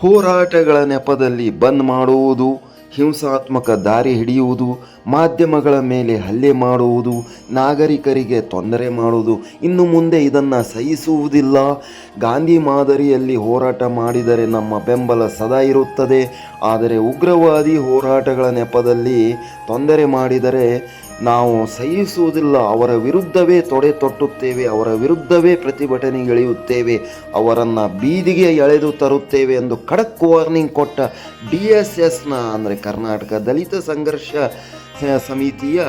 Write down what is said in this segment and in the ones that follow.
ಹೋರಾಟಗಳ ನೆಪದಲ್ಲಿ ಬಂದ್ ಮಾಡುವುದು, ಹಿಂಸಾತ್ಮಕ ದಾರಿ ಹಿಡಿಯುವುದು, ಮಾಧ್ಯಮಗಳ ಮೇಲೆ ಹಲ್ಲೆ ಮಾಡುವುದು, ನಾಗರಿಕರಿಗೆ ತೊಂದರೆ ಮಾಡುವುದು, ಇನ್ನು ಮುಂದೆ ಇದನ್ನು ಸಹಿಸುವುದಿಲ್ಲ. ಗಾಂಧಿ ಮಾದರಿಯಲ್ಲಿ ಹೋರಾಟ ಮಾಡಿದರೆ ನಮ್ಮ ಬೆಂಬಲ ಸದಾ ಇರುತ್ತದೆ. ಆದರೆ ಉಗ್ರವಾದಿ ಹೋರಾಟಗಳ ನೆಪದಲ್ಲಿ ತೊಂದರೆ ಮಾಡಿದರೆ ನಾವು ಸಹಿಸುವುದಿಲ್ಲ, ಅವರ ವಿರುದ್ಧವೇ ತೊಡೆ ತೊಟ್ಟುತ್ತೇವೆ, ಅವರ ವಿರುದ್ಧವೇ ಪ್ರತಿಭಟನೆಗಿಳಿಯುತ್ತೇವೆ ಅವರನ್ನು ಬೀದಿಗೆ ಎಳೆದು ತರುತ್ತೇವೆ ಎಂದು ಖಡಕ್ ವಾರ್ನಿಂಗ್ ಕೊಟ್ಟ ಡಿ ಎಸ್ ಎಸ್ನ ಅಂದರೆ ಕರ್ನಾಟಕ ದಲಿತ ಸಂಘರ್ಷ ಸಮಿತಿಯ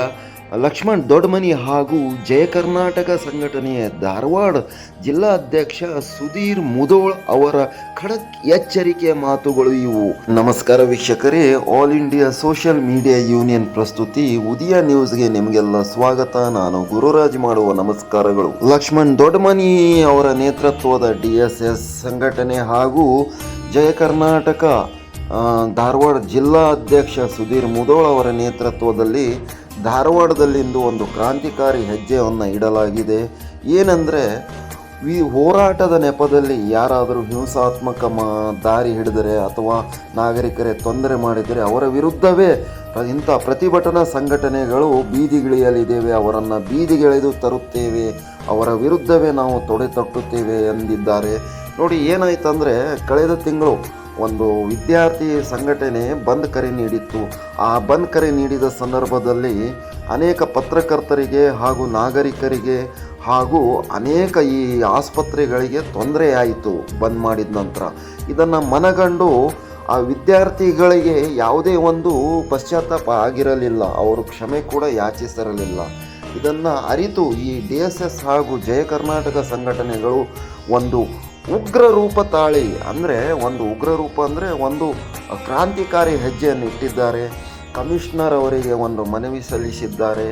ಲಕ್ಷ್ಮಣ್ ದೊಡ್ಡಮನಿ ಹಾಗೂ ಜಯ ಕರ್ನಾಟಕ ಸಂಘಟನೆಯ ಧಾರವಾಡ ಜಿಲ್ಲಾಧ್ಯಕ್ಷ ಸುಧೀರ್ ಮುದೋಳ್ ಅವರ ಖಡಕ್ ಎಚ್ಚರಿಕೆಯ ಮಾತುಗಳು ಇವು. ನಮಸ್ಕಾರ ವೀಕ್ಷಕರೇ, all India social media union ಪ್ರಸ್ತುತಿ ಉದಯ ನ್ಯೂಸ್ಗೆ ನಿಮಗೆಲ್ಲ ಸ್ವಾಗತ. ನಾನು ಗುರುರಾಜ್ ಮಾಡುವ ನಮಸ್ಕಾರಗಳು. ಲಕ್ಷ್ಮಣ್ ದೊಡ್ಡಮನಿ ಅವರ ನೇತೃತ್ವದ ಡಿ ಎಸ್ ಎಸ್ ಸಂಘಟನೆ ಹಾಗೂ ಜಯ ಕರ್ನಾಟಕ ಧಾರವಾಡ ಜಿಲ್ಲಾ ಅಧ್ಯಕ್ಷ ಸುಧೀರ್ ಮುದೋಳ್ ಅವರ ನೇತೃತ್ವದಲ್ಲಿ ಧಾರವಾಡದಲ್ಲಿಂದು ಒಂದು ಕ್ರಾಂತಿಕಾರಿ ಹೆಜ್ಜೆಯನ್ನು ಇಡಲಾಗಿದೆ. ಏನಂದರೆ, ಈ ಹೋರಾಟದ ನೆಪದಲ್ಲಿ ಯಾರಾದರೂ ಹಿಂಸಾತ್ಮಕ ಮಾ, ದಾರಿ ಹಿಡಿದರೆ ಅಥವಾ ನಾಗರಿಕರೇ ತೊಂದರೆ ಮಾಡಿದರೆ ಅವರ ವಿರುದ್ಧವೇ ಇಂಥ ಪ್ರತಿಭಟನಾ ಸಂಘಟನೆಗಳು ಬೀದಿಗಿಳಿಯಲಿದ್ದೇವೆ. ಅವರನ್ನು ಬೀದಿಗೆಳೆದು ತರುತ್ತೇವೆ. ಅವರ ವಿರುದ್ಧವೇ ನಾವು ತೊಡೆ ತಟ್ಟುತ್ತೇವೆ ಎಂದಿದ್ದಾರೆ. ನೋಡಿ, ಏನಾಯ್ತಂದರೆ, ಕಳೆದ ತಿಂಗಳು ಒಂದು ವಿದ್ಯಾರ್ಥಿ ಸಂಘಟನೆ ಬಂದ್ ಕರೆ ನೀಡಿತ್ತು. ಆ ಬಂದ್ ಕರೆ ನೀಡಿದ ಸಂದರ್ಭದಲ್ಲಿ ಅನೇಕ ಪತ್ರಕರ್ತರಿಗೆ ಹಾಗೂ ನಾಗರಿಕರಿಗೆ ಹಾಗೂ ಅನೇಕ ಈ ಆಸ್ಪತ್ರೆಗಳಿಗೆ ತೊಂದರೆಯಾಯಿತು ಬಂದ್ ಮಾಡಿದ ನಂತರ. ಇದನ್ನು ಮನಗಂಡು ಆ ವಿದ್ಯಾರ್ಥಿಗಳಿಗೆ ಯಾವುದೇ ಒಂದು ಪಶ್ಚಾತ್ತಾಪ ಆಗಿರಲಿಲ್ಲ. ಅವರು ಕ್ಷಮೆ ಕೂಡ ಯಾಚಿಸಿರಲಿಲ್ಲ. ಇದನ್ನು ಅರಿತು ಈ ಡಿ ಎಸ್ ಎಸ್ ಹಾಗೂ ಜಯ ಕರ್ನಾಟಕ ಸಂಘಟನೆಗಳು ಒಂದು ಉಗ್ರ ರೂಪ ತಾಳಿ ಅಂದರೆ ಒಂದು ಉಗ್ರ ರೂಪ ಅಂದರೆ ಒಂದು ಕ್ರಾಂತಿಕಾರಿ ಹೆಜ್ಜೆಯನ್ನು ಇಟ್ಟಿದ್ದಾರೆ. ಕಮಿಷನರ್ ಅವರಿಗೆ ಒಂದು ಮನವಿ ಸಲ್ಲಿಸಿದ್ದಾರೆ.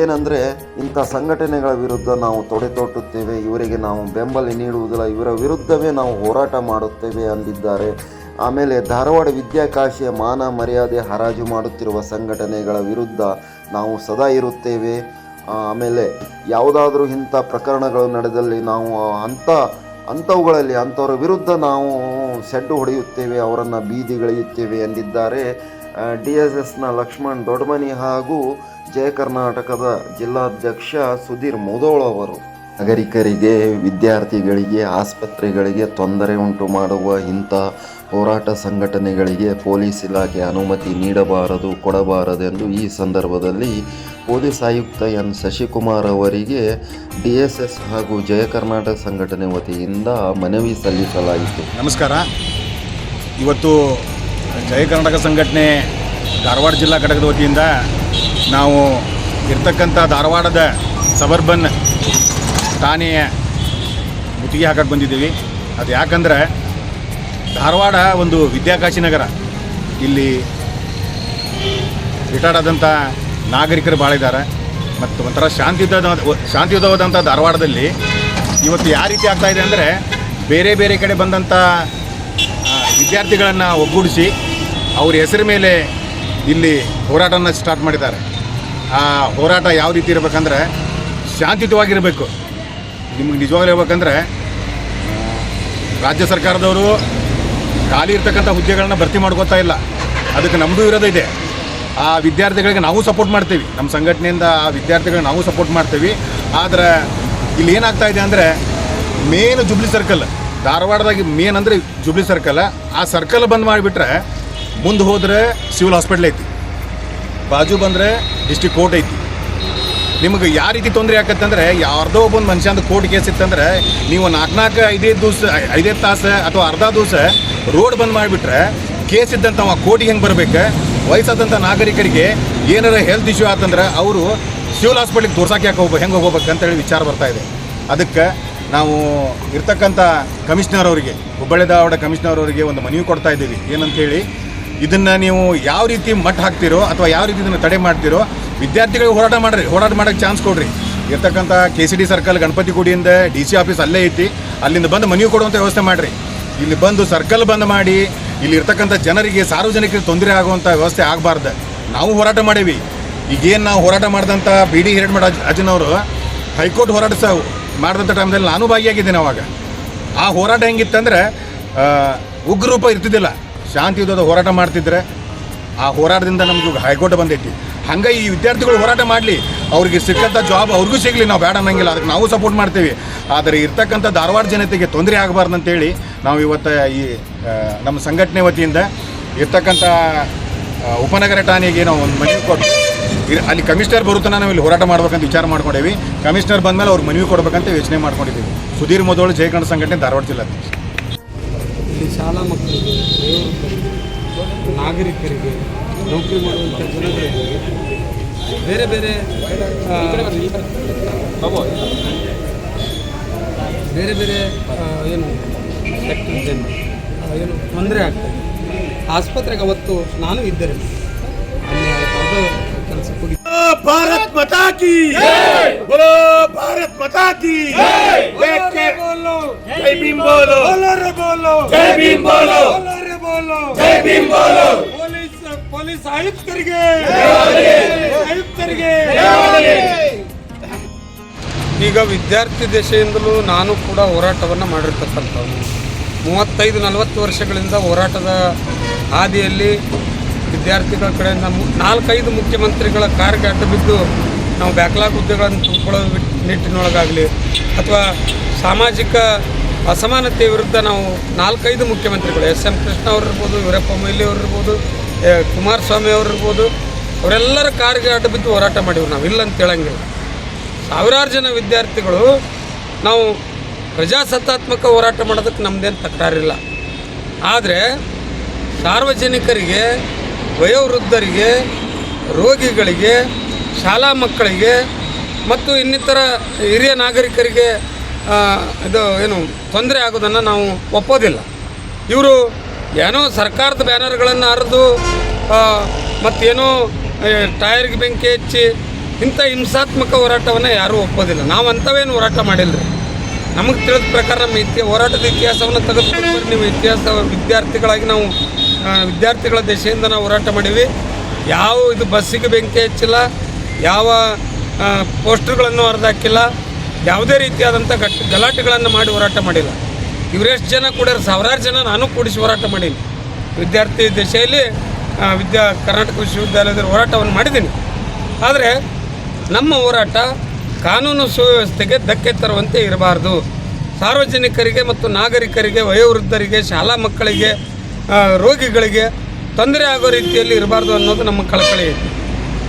ಏನಂದರೆ ಇಂಥ ಸಂಘಟನೆಗಳ ವಿರುದ್ಧ ನಾವು ತೊಡೆ ತೊಟ್ಟುತ್ತೇವೆ, ಇವರಿಗೆ ನಾವು ಬೆಂಬಲ ನೀಡುವುದಿಲ್ಲ, ಇವರ ವಿರುದ್ಧವೇ ನಾವು ಹೋರಾಟ ಮಾಡುತ್ತೇವೆ ಅಂದಿದ್ದಾರೆ. ಆಮೇಲೆ ಧಾರವಾಡ ವಿದ್ಯಾಕಾಶಿಯ ಮಾನ ಮರ್ಯಾದೆ ಹರಾಜು ಮಾಡುತ್ತಿರುವ ಸಂಘಟನೆಗಳ ವಿರುದ್ಧ ನಾವು ಸದಾ ಇರುತ್ತೇವೆ. ಆಮೇಲೆ ಯಾವುದಾದ್ರೂ ಇಂಥ ಪ್ರಕರಣಗಳು ನಡೆದಲ್ಲಿ ನಾವು ಅಂಥ ಅಂಥವುಗಳಲ್ಲಿ ಅಂಥವರ ವಿರುದ್ಧ ನಾವು ಸೆಡ್ಡು ಹೊಡೆಯುತ್ತೇವೆ, ಅವರನ್ನು ಬೀದಿಗಳೆಯುತ್ತೇವೆ ಎಂದಿದ್ದಾರೆ ಡಿ ಎಸ್ ಎಸ್ನ ಲಕ್ಷ್ಮಣ್ ದೊಡ್ಡಮನಿ ಹಾಗೂ ಜಯ ಕರ್ನಾಟಕದ ಜಿಲ್ಲಾಧ್ಯಕ್ಷ ಸುಧೀರ್ ಮುದೋಳ್ ಅವರು. ನಾಗರಿಕರಿಗೆ, ವಿದ್ಯಾರ್ಥಿಗಳಿಗೆ, ಆಸ್ಪತ್ರೆಗಳಿಗೆ ತೊಂದರೆ ಉಂಟು ಮಾಡುವ ಇಂಥ ಹೋರಾಟ ಸಂಘಟನೆಗಳಿಗೆ ಪೊಲೀಸ್ ಇಲಾಖೆ ಅನುಮತಿ ನೀಡಬಾರದು, ಕೊಡಬಾರದೆಂದು ಈ ಸಂದರ್ಭದಲ್ಲಿ ಪೊಲೀಸ್ ಆಯುಕ್ತ ಎನ್ ಶಶಿಕುಮಾರ್ ಅವರಿಗೆ ಡಿಎಸ್ಎಸ್ ಎಸ್ ಎಸ್ ಹಾಗೂ ಜಯ ಕರ್ನಾಟಕ ಸಂಘಟನೆ ವತಿಯಿಂದ ಮನವಿ ಸಲ್ಲಿಸಲಾಯಿತು. ನಮಸ್ಕಾರ. ಇವತ್ತು ಜಯ ಕರ್ನಾಟಕ ಸಂಘಟನೆ ಧಾರವಾಡ ಜಿಲ್ಲಾ ಘಟಕದ ವತಿಯಿಂದ ನಾವು ಇರ್ತಕ್ಕಂಥ ಧಾರವಾಡದ ಸಬರ್ಬನ್ ಠಾಣೆಯ ಮುತ್ತಿಗೆ ಹಾಕಕ್ಕೆ ಬಂದಿದ್ದೀವಿ. ಅದು ಯಾಕಂದ್ರೆ ಧಾರವಾಡ ಒಂದು ವಿದ್ಯಾಕಾಶಿ ನಗರ. ಇಲ್ಲಿ ರಿಟೈರ್ಡ್ ಆದಂಥ ನಾಗರಿಕರು ಭಾಳ ಇದ್ದಾರೆ ಮತ್ತು ಒಂಥರ ಶಾಂತಿಯುತ ಶಾಂತಿಯುತವಾದಂಥ ಧಾರವಾಡದಲ್ಲಿ ಇವತ್ತು ಯಾವ ರೀತಿ ಆಗ್ತಾ ಇದೆ ಅಂದರೆ ಬೇರೆ ಬೇರೆ ಕಡೆ ಬಂದಂಥ ವಿದ್ಯಾರ್ಥಿಗಳನ್ನು ಒಗ್ಗೂಡಿಸಿ ಅವ್ರ ಹೆಸರು ಮೇಲೆ ಇಲ್ಲಿ ಹೋರಾಟನ ಸ್ಟಾರ್ಟ್ ಮಾಡಿದ್ದಾರೆ. ಆ ಹೋರಾಟ ಯಾವ ರೀತಿ ಇರಬೇಕಂದ್ರೆ ಶಾಂತಿಯುತವಾಗಿರಬೇಕು. ನಿಮ್ಗೆ ನಿಜವಾಗ್ಲೂ ಹೇಳ್ಬೇಕಂದ್ರೆ ರಾಜ್ಯ ಸರ್ಕಾರದವರು ಖಾಲಿ ಇರ್ತಕ್ಕಂಥ ಹುದ್ದೆಗಳನ್ನ ಭರ್ತಿ ಮಾಡ್ಕೋತಾ ಇಲ್ಲ. ಅದಕ್ಕೆ ನಮ್ಮದು ಇದೆ. ಆ ವಿದ್ಯಾರ್ಥಿಗಳಿಗೆ ನಾವು ಸಪೋರ್ಟ್ ಮಾಡ್ತೀವಿ. ನಮ್ಮ ಸಂಘಟನೆಯಿಂದ ಆ ವಿದ್ಯಾರ್ಥಿಗಳಿಗೆ ನಾವು ಸಪೋರ್ಟ್ ಮಾಡ್ತೀವಿ. ಆದರೆ ಇಲ್ಲಿ ಏನಾಗ್ತಾ ಇದೆ ಅಂದರೆ ಮೇನ್ ಜುಬ್ಲಿ ಸರ್ಕಲ್ ಧಾರವಾಡದಾಗಿ ಮೇನ್ ಅಂದರೆ ಜುಬ್ಲಿ ಸರ್ಕಲ್ ಆ ಸರ್ಕಲ್ ಬಂದ್ ಮಾಡಿಬಿಟ್ರೆ ಮುಂದೆ ಹೋದರೆ ಸಿವಿಲ್ ಹಾಸ್ಪಿಟ್ಲ್ ಐತಿ. ಬಾಜು ಬಂದರೆ ಡಿಸ್ಟಿಕ್ ಕೋರ್ಟ್ ಐತಿ. ನಿಮಗೆ ಯಾವ ರೀತಿ ತೊಂದರೆ ಆಕತ್ತಂದ್ರೆ ಯಾರ್ದೋ ಒಬ್ಬೊಂದು ಮನುಷ್ಯಂದು ಕೋರ್ಟ್ ಕೇಸ್ ಇತ್ತಂದ್ರೆ ನೀವು ನಾಲ್ಕು ನಾಲ್ಕು ಐದೈದು ದಿವಸ, ಐದೈದು ತಾಸು ಅಥವಾ ಅರ್ಧ ದಿವಸ ರೋಡ್ ಬಂದ್ ಮಾಡಿಬಿಟ್ರೆ ಕೇಸ್ ಇದ್ದಂಥ ಕೋರ್ಟಿಗೆ ಹೆಂಗೆ ಬರ್ಬೇಕು? ವಯಸ್ಸಾದಂಥ ನಾಗರಿಕರಿಗೆ ಏನಾರ ಹೆಲ್ತ್ ಇಶ್ಯೂ ಆತಂದ್ರೆ ಅವರು ಸಿವಿಲ್ ಹಾಸ್ಪಿಟ್ಲಿಗೆ ತೋರ್ಸಕ್ಕೆ ಯಾಕೆ ಹೋಗ್ಬೇಕು ಹೆಂಗೆ ಹೋಗ್ಬೇಕು ಅಂತೇಳಿ ವಿಚಾರ ಬರ್ತಾ ಇದೆ. ಅದಕ್ಕೆ ನಾವು ಇರ್ತಕ್ಕಂಥ ಕಮಿಷನರ್ ಅವರಿಗೆ, ಹುಬ್ಬಳ್ಳಿ ಧಾರವಾಡ ಕಮಿಷನರ್ ಅವರಿಗೆ ಒಂದು ಮನವಿ ಕೊಡ್ತಾ ಇದ್ದೀವಿ. ಏನಂತೇಳಿ, ಇದನ್ನು ನೀವು ಯಾವ ರೀತಿ ಮಟ್ಟ ಹಾಕ್ತಿರೋ ಅಥವಾ ಯಾವ ರೀತಿ ಇದನ್ನು ತಡೆ ಮಾಡ್ತಿರೋ, ವಿದ್ಯಾರ್ಥಿಗಳಿಗೆ ಹೋರಾಟ ಮಾಡಿರಿ, ಹೋರಾಟ ಮಾಡೋಕ್ಕೆ ಚಾನ್ಸ್ ಕೊಡ್ರಿ. ಇರ್ತಕ್ಕಂಥ K C D circle Ganapati ಗುಡಿಯಿಂದ D C office ಅಲ್ಲೇ ಐತಿ, ಅಲ್ಲಿಂದ ಬಂದು ಮನವಿ ಕೊಡುವಂಥ ವ್ಯವಸ್ಥೆ ಮಾಡಿರಿ. ಇಲ್ಲಿ ಬಂದು ಸರ್ಕಲ್ ಬಂದ್ ಮಾಡಿ ಇಲ್ಲಿ ಇರ್ತಕ್ಕಂಥ ಜನರಿಗೆ ಸಾರ್ವಜನಿಕರಿಗೆ ತೊಂದರೆ ಆಗುವಂಥ ವ್ಯವಸ್ಥೆ ಆಗಬಾರ್ದು. ನಾವು ಹೋರಾಟ ಮಾಡೀವಿ. ಈಗೇನು ನಾವು ಹೋರಾಟ ಮಾಡಿದಂಥ ಬಿ ಡಿ ಹಿರೇಡ್ಮಠ ಅಜ್ ಅಜ್ಜನವರು ಹೈಕೋರ್ಟ್ ಹೋರಾಟ ಸಹ ಮಾಡಿದಂಥ ಟೈಮ್ದಲ್ಲಿ ನಾನು ಭಾಗಿಯಾಗಿದ್ದೇನೆ ಅವಾಗ. ಆ ಹೋರಾಟ ಹೆಂಗಿತ್ತಂದ್ರೆ ಉಗ್ರರೂಪ ಉಗ್ರ ರೂಪ ಇರ್ತಿದ್ದಿಲ್ಲ ಶಾಂತಿಯುತದ ಹೋರಾಟ ಮಾಡ್ತಿದ್ರೆ ಆ ಹೋರಾಟದಿಂದ ನಮಗೆ ಹೈಕೋರ್ಟ್ ಬಂದೈತಿ. ಹಂಗೆ ಈ ವಿದ್ಯಾರ್ಥಿಗಳು ಹೋರಾಟ ಮಾಡಲಿ, ಅವ್ರಿಗೆ ಸಿಕ್ಕಂಥ ಜಾಬ್ ಅವ್ರಿಗೂ ಸಿಗಲಿ, ನಾವು ಬೇಡ ಅನ್ನಂಗಿಲ್ಲ. ಅದಕ್ಕೆ ನಾವು ಸಪೋರ್ಟ್ ಮಾಡ್ತೀವಿ. ಆದರೆ ಇರ್ತಕ್ಕಂಥ ಧಾರವಾಡ ಜನತೆಗೆ ತೊಂದರೆ ಆಗಬಾರ್ದು ಅಂತೇಳಿ ನಾವು ಇವತ್ತು ಈ ನಮ್ಮ ಸಂಘಟನೆ ವತಿಯಿಂದ ಇರ್ತಕ್ಕಂಥ ಉಪನಗರ ಠಾಣೆಗೆ ನಾವು ಒಂದು ಮನವಿ ಕೊಟ್ಟು ಅಲ್ಲಿ ಕಮಿಷನರ್ ಬರುತ್ತಾನೆ ನಾವು ಇಲ್ಲಿ ಹೋರಾಟ ಮಾಡ್ಬೇಕಂತ ವಿಚಾರ ಮಾಡ್ಕೊಂಡೇವಿ. ಕಮಿಷನರ್ ಬಂದಮೇಲೆ ಅವ್ರಿಗೆ ಮನವಿ ಕೊಡ್ಬೇಕಂತ ಯೋಚನೆ ಮಾಡ್ಕೊಂಡಿದ್ದೀವಿ. ಸುಧೀರ್ ಮೊದಲು ಜಯಕಂಡ ಸಂಘಟನೆ ಧಾರವಾಡ ಜಿಲ್ಲಾ ಇಲ್ಲಿ ಶಾಲಾ ಮಕ್ಕಳಿಗೆ ನಾಗರಿಕರಿಗೆ ನೌಕರಿ ಮಾಡುವಂಥ ಜನಗಳಿಗೆ ಬೇರೆ ಬೇರೆ ಬೇರೆ ಬೇರೆ ಏನು ಏನು ತೊಂದರೆ ಆಗ್ತದೆ ಆಸ್ಪತ್ರೆಗೆ ಅವತ್ತು ನಾನು ಇದ್ದರೆ ಕೆಲಸ ಕೊಡಿ ಭಾರತ್ ಮತಾಕಿ ಭಾರತ್ ಮತಾಕಿ ಜೈ! ಜೈ ಪೊಲೀಸ್ ಆಯುಕ್ತರಿಗೆ! ಆಯುಕ್ತರಿಗೆ! ಈಗ ವಿದ್ಯಾರ್ಥಿ ದೇಶದಿಂದಲೂ ನಾನು ಕೂಡ ಹೋರಾಟವನ್ನು ಮಾಡಿರ್ತಕ್ಕಂಥವ್ರು ಮೂವತ್ತೈದು ನಲವತ್ತು ವರ್ಷಗಳಿಂದ ಹೋರಾಟದ ಹಾದಿಯಲ್ಲಿ ವಿದ್ಯಾರ್ಥಿಗಳ ಕಡೆಯಿಂದ ನಾಲ್ಕೈದು ಮುಖ್ಯಮಂತ್ರಿಗಳ ಕಾರ್ಗೆ ಅಡ್ಡ ಬಿದ್ದು ನಾವು ಬ್ಯಾಕ್ಲಾಗ್ ಹುದ್ದೆಗಳನ್ನು ತುಂಬಿಕೊಳ್ಳೋ ನಿಟ್ಟಿನೊಳಗಾಗಲಿ ಅಥವಾ ಸಾಮಾಜಿಕ ಅಸಮಾನತೆಯ ವಿರುದ್ಧ ನಾವು ನಾಲ್ಕೈದು ಮುಖ್ಯಮಂತ್ರಿಗಳು ಎಸ್ ಎಂ ಕೃಷ್ಣ ಅವ್ರು ಇರ್ಬೋದು ವೀರಪ್ಪ ಮೊಯ್ಲಿ ಅವ್ರು ಇರ್ಬೋದು ಎ, ಕುಮಾರಸ್ವಾಮಿ ಅವ್ರು ಇರ್ಬೋದು ಅವರೆಲ್ಲರ ಕಾರ್ಗೆ ಅಡ್ಡ ಬಿದ್ದು ಹೋರಾಟ ಮಾಡಿವಿ ನಾವು. ಇಲ್ಲ ಅಂತ ಹೇಳಂಗಿಲ್ಲ. ಸಾವಿರಾರು ಜನ ವಿದ್ಯಾರ್ಥಿಗಳು ನಾವು ಪ್ರಜಾಸತ್ತಾತ್ಮಕ ಹೋರಾಟ ಮಾಡೋದಕ್ಕೆ ನಮ್ಮದೇನು ತಕರಾರಿಲ್ಲ. ಆದರೆ ಸಾರ್ವಜನಿಕರಿಗೆ, ವಯೋವೃದ್ಧರಿಗೆ, ರೋಗಿಗಳಿಗೆ, ಶಾಲಾ ಮಕ್ಕಳಿಗೆ ಮತ್ತು ಇನ್ನಿತರ ಹಿರಿಯ ನಾಗರಿಕರಿಗೆ ಇದು ಏನು ತೊಂದರೆ ಆಗೋದನ್ನು ನಾವು ಒಪ್ಪೋದಿಲ್ಲ. ಇವರು ಏನೋ ಸರ್ಕಾರದ ಬ್ಯಾನರ್ಗಳನ್ನು ಹರಿದು ಮತ್ತೇನೋ ಟೈರ್ಗೆ ಬೆಂಕಿ ಹಚ್ಚಿ ಇಂಥ ಹಿಂಸಾತ್ಮಕ ಹೋರಾಟವನ್ನು ಯಾರೂ ಒಪ್ಪೋದಿಲ್ಲ. ನಾವು ಅಂಥವೇನು ಹೋರಾಟ ಮಾಡಿಲ್ಲ ರೀ ನಮಗೆ ತಿಳಿದ ಪ್ರಕಾರ ನಮ್ಮ ಇತಿ ಹೋರಾಟದ ಇತಿಹಾಸವನ್ನು ತೆಗೆದುಕೊಂಡು ನೀವು ಇತಿಹಾಸ ವಿದ್ಯಾರ್ಥಿಗಳಾಗಿ ನಾವು ವಿದ್ಯಾರ್ಥಿಗಳ ದೆಸೆಯಿಂದ ನಾವು ಹೋರಾಟ ಮಾಡೀವಿ. ಯಾವ ಇದು ಬಸ್ಸಿಗೆ ಬೆಂಕಿ ಹಚ್ಚಿಲ್ಲ, ಯಾವ ಪೋಸ್ಟರ್ಗಳನ್ನು ಹರಿದಾಕಿಲ್ಲ, ಯಾವುದೇ ರೀತಿಯಾದಂಥ ಘಟ್ ಗಲಾಟೆಗಳನ್ನು ಮಾಡಿ ಹೋರಾಟ ಮಾಡಿಲ್ಲ. ಇವರೆಷ್ಟು ಜನ ಕೂಡ ಸಾವಿರಾರು ಜನ ನಾನು ಕೂಡಿಸಿ ಹೋರಾಟ ಮಾಡೀನಿ. ವಿದ್ಯಾರ್ಥಿ ದೆಸೆಯಲ್ಲಿ ವಿದ್ಯಾ, ಕರ್ನಾಟಕ ವಿಶ್ವವಿದ್ಯಾಲಯದಲ್ಲಿ ಹೋರಾಟವನ್ನು ಮಾಡಿದ್ದೀನಿ. ಆದರೆ ನಮ್ಮ ಹೋರಾಟ ಕಾನೂನು ಸುವ್ಯವಸ್ಥೆಗೆ ಧಕ್ಕೆ ತರುವಂತೆ ಇರಬಾರ್ದು. ಸಾರ್ವಜನಿಕರಿಗೆ ಮತ್ತು ನಾಗರಿಕರಿಗೆ, ವಯೋವೃದ್ಧರಿಗೆ, ಶಾಲಾ ಮಕ್ಕಳಿಗೆ ರೋಗಿಗಳಿಗೆ ತೊಂದರೆ ಆಗೋ ರೀತಿಯಲ್ಲಿ ಇರಬಾರ್ದು ಅನ್ನೋದು ನಮ್ಮ ಕಳಕಳಿ. ಐತಿ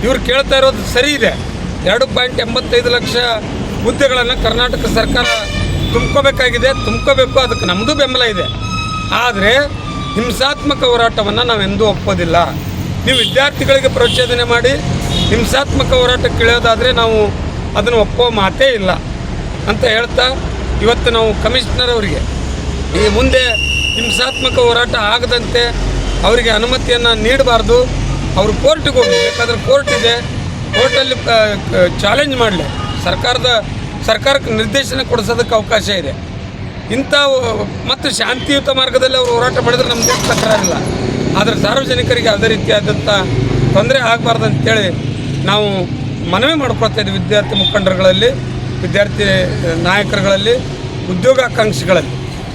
ಇವ್ರು ಕೇಳ್ತಾ ಇರೋದು ಸರಿ ಇದೆ. ಎರಡು ಪಾಯಿಂಟ್ ಎಂಬತ್ತೈದು ಲಕ್ಷ ಹುದ್ದೆಗಳನ್ನು ಕರ್ನಾಟಕ ಸರ್ಕಾರ ತುಂಬ್ಕೋಬೇಕಾಗಿದೆ. ತುಂಬ್ಕೋಬೇಕು, ಅದಕ್ಕೆ ನಮ್ಮದು ಬೆಂಬಲ ಇದೆ. ಆದರೆ ಹಿಂಸಾತ್ಮಕ ಹೋರಾಟವನ್ನು ನಾವೆಂದೂ ಒಪ್ಪೋದಿಲ್ಲ. ನೀವು ವಿದ್ಯಾರ್ಥಿಗಳಿಗೆ ಪ್ರಚೋದನೆ ಮಾಡಿ ಹಿಂಸಾತ್ಮಕ ಹೋರಾಟಕ್ಕೆ ಇಳಿಯೋದಾದರೆ ನಾವು ಅದನ್ನು ಒಪ್ಪೋ ಮಾತೇ ಇಲ್ಲ ಅಂತ ಹೇಳ್ತಾ ಇವತ್ತು ನಾವು ಕಮಿಷನರ್ ಅವರಿಗೆ ಈ ಮುಂದೆ ಹಿಂಸಾತ್ಮಕ ಹೋರಾಟ ಆಗದಂತೆ ಅವರಿಗೆ ಅನುಮತಿಯನ್ನು ನೀಡಬಾರ್ದು. ಅವರು ಕೋರ್ಟಿಗೆ ಹೋಗಿ ಬೇಕಾದ್ರೆ ಕೋರ್ಟ್ ಇದೆ. ಕೋರ್ಟಲ್ಲಿ ಚಾಲೆಂಜ್ ಮಾಡಲಿ. ಸರ್ಕಾರದ, ಸರ್ಕಾರಕ್ಕೆ ನಿರ್ದೇಶನ ಕೊಡಿಸೋದಕ್ಕೆ ಅವಕಾಶ ಇದೆ. ಇಂಥ, ಮತ್ತು ಶಾಂತಿಯುತ ಮಾರ್ಗದಲ್ಲಿ ಅವರು ಹೋರಾಟ ಮಾಡಿದ್ರೆ ನಮ್ಮದೇ ತಕರಾರಿಲ್ಲ ಆದರೆ ಸಾರ್ವಜನಿಕರಿಗೆ ಯಾವುದೇ ರೀತಿಯಾದಂಥ ತೊಂದರೆ ಆಗಬಾರ್ದು ಅಂತೇಳಿ ನಾವು ಮನವಿ ಮಾಡ್ಕೊಳ್ತಾ ಇದ್ದೀವಿ ವಿದ್ಯಾರ್ಥಿ ಮುಖಂಡರುಗಳಲ್ಲಿ, ವಿದ್ಯಾರ್ಥಿ ನಾಯಕರುಗಳಲ್ಲಿ, ಉದ್ಯೋಗಾಕಾಂಕ್ಷಿಗಳಲ್ಲಿ.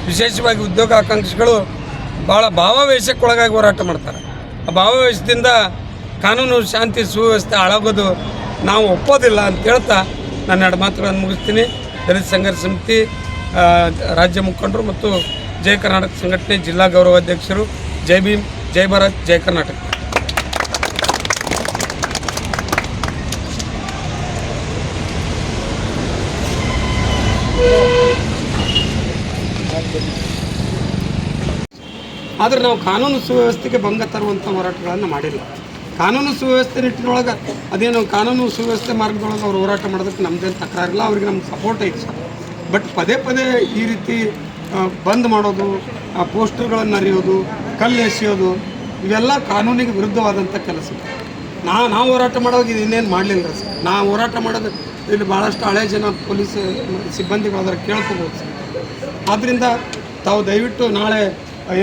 ವಿಶೇಷವಾಗಿ ಉದ್ಯೋಗಾಕಾಂಕ್ಷಿಗಳು ಭಾಳ ಭಾವಾವೇಶಕ್ಕೊಳಗಾಗಿ ಹೋರಾಟ ಮಾಡ್ತಾರೆ. ಆ ಭಾವಾವೇಶದಿಂದ ಕಾನೂನು ಶಾಂತಿ ಸುವ್ಯವಸ್ಥೆ ಹಾಳಾಗೋದು ನಾವು ಒಪ್ಪೋದಿಲ್ಲ ಅಂತ ಹೇಳ್ತಾ ನನ್ನ ಎರಡು ಮಾತುಗಳನ್ನು ಮುಗಿಸ್ತೀನಿ. ದಲಿತ ಸಂಘರ್ಷ ಸಮಿತಿ ರಾಜ್ಯ ಮುಖಂಡರು ಮತ್ತು ಜಯ ಕರ್ನಾಟಕ ಸಂಘಟನೆ ಜಿಲ್ಲಾ ಗೌರವಾಧ್ಯಕ್ಷರು. ಜೈ ಭೀಮ್, ಜೈ ಭಾರತ್, ಜೈ ಕರ್ನಾಟಕ. ಆದರೆ ನಾವು ಕಾನೂನು ಸುವ್ಯವಸ್ಥೆಗೆ ಭಂಗ ತರುವಂಥ ಹೋರಾಟಗಳನ್ನು ಮಾಡಿಲ್ಲ. ಕಾನೂನು ಸುವ್ಯವಸ್ಥೆ ನಿಟ್ಟಿನೊಳಗೆ ಅದೇನು ಕಾನೂನು ಸುವ್ಯವಸ್ಥೆ ಮಾರ್ಗದೊಳಗೆ ಅವ್ರು ಹೋರಾಟ ಮಾಡೋದಕ್ಕೆ ನಮ್ಮದೇನು ತಕರಾರಿಲ್ಲ ಅವ್ರಿಗೆ ನಮ್ಗೆ ಸಪೋರ್ಟ್ ಐತಿ ಬಟ್ ಪದೇ ಪದೇ ಈ ರೀತಿ ಬಂದ್ ಮಾಡೋದು, ಆ ಪೋಸ್ಟರ್ಗಳನ್ನು ಅರಿಯೋದು ಕಲ್ಲು ಎಸೆಯೋದು, ಇವೆಲ್ಲ ಕಾನೂನಿಗೆ ವಿರುದ್ಧವಾದಂಥ ಕೆಲಸ ನಾ, ನಾವು ಹೋರಾಟ ಮಾಡೋವಾಗ ಇದು ಇನ್ನೇನು ಮಾಡಲಿಲ್ಲ ಸರ್. ನಾವು ಹೋರಾಟ ಮಾಡೋದು ಇಲ್ಲಿ ಭಾಳಷ್ಟು ಹಳೆ ಜನ ಪೊಲೀಸ್, ಸಿಬ್ಬಂದಿಗಳಾದ್ರೆ ಕೇಳ್ಕೋಬೋದು ಸರ್. ಆದ್ದರಿಂದ ತಾವು ದಯವಿಟ್ಟು ನಾಳೆ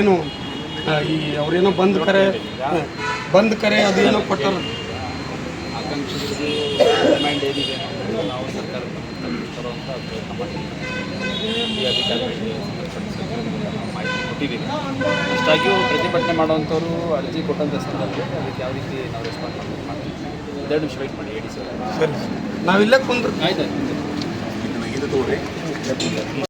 ಏನು ಈ ಅವ್ರೇನೋ ಬಂದ್ ಕರೆ ಬಂದ್ ಕರೆ ಅದು ಏನೋ ಕೊಟ್ಟಾರ. ನಾವು ಮಾಹಿತಿ ಕೊಟ್ಟಿದ್ದೀವಿ ಅಷ್ಟಾಗಿಯೂ ಪ್ರತಿಭಟನೆ ಮಾಡುವಂಥವ್ರು ಅರ್ಜಿ ಕೊಟ್ಟಂತ ಸಂದರ್ಭದಲ್ಲಿ ಅದಕ್ಕೆ ಯಾವ ರೀತಿ ನಾವು ರೆಸ್ಪಾನ್ಸ್ ಮಾಡ್ತೀವಿ ಎರಡು ನಿಮಿಷ ವೆಯ್ಟ್ ಮಾಡಿ ಹೇಳಿ ಸರ್. ನಾವಿಲ್ಲ ಕುಂದ್ರೆ. ಆಯ್ತು ಆಯ್ತು.